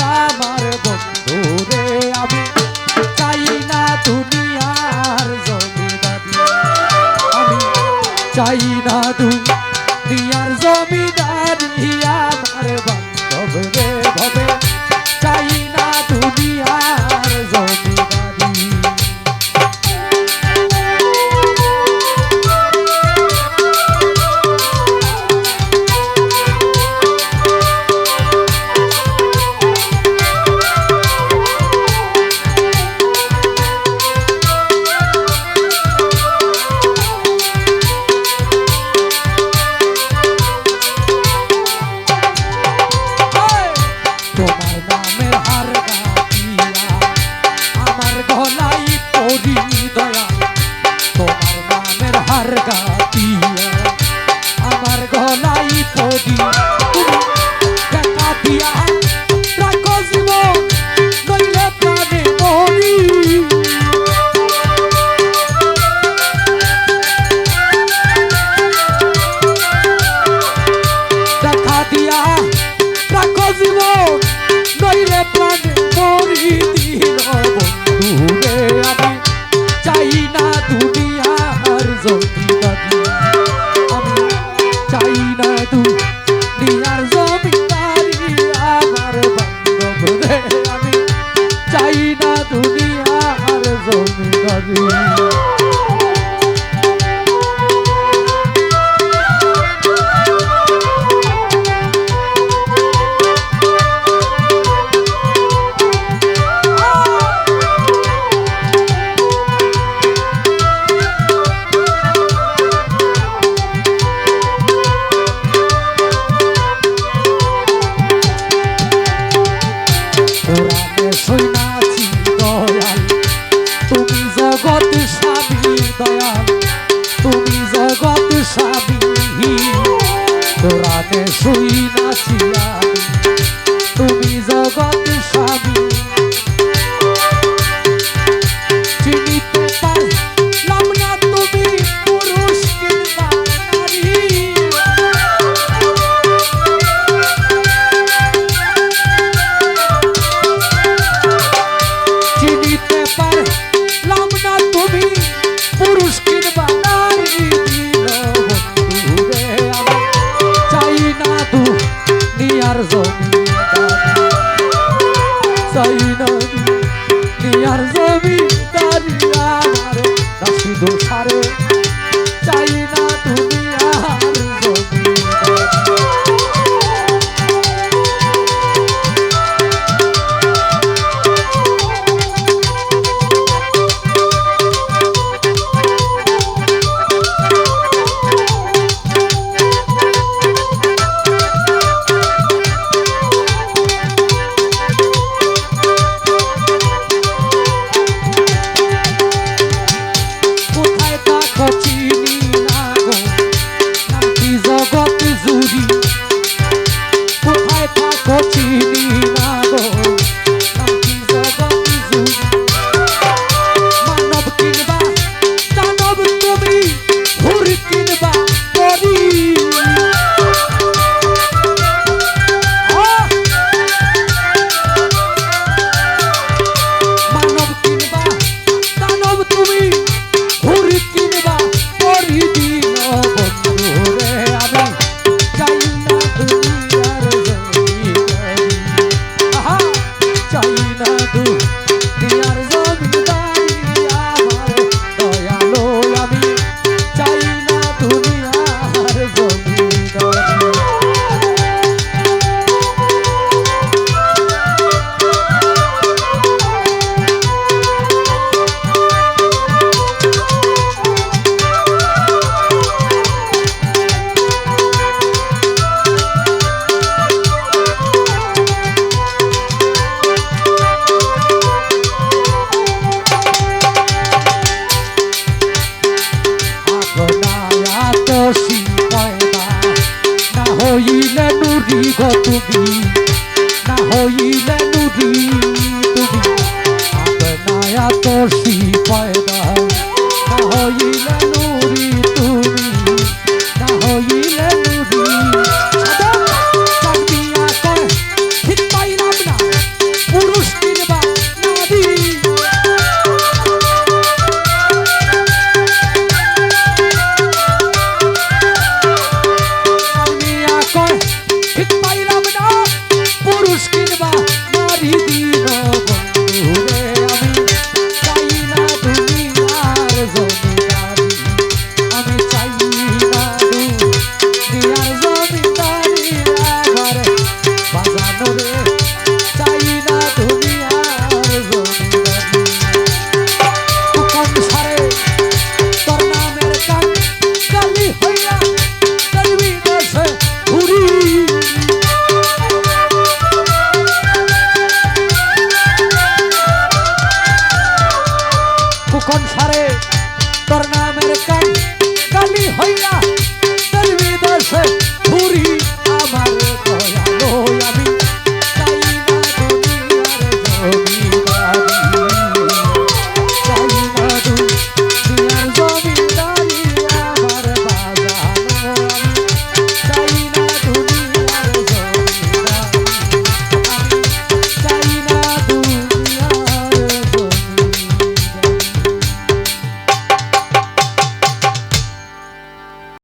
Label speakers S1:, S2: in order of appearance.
S1: আমার বন্ধু রে আমি। চাই না দুনিয়ার জমিদারি। আমি চাই না দুনিয়ার জমিদারি। প্রাণে শুই নাচিয়া তুমি জগৎ স্বামী। চিনিতে পারলাম না তুমি পুরুষ পুরুষ আর জমি দাঁড়িয়ে দাসি দোষারে divina গো তুমি না হইলে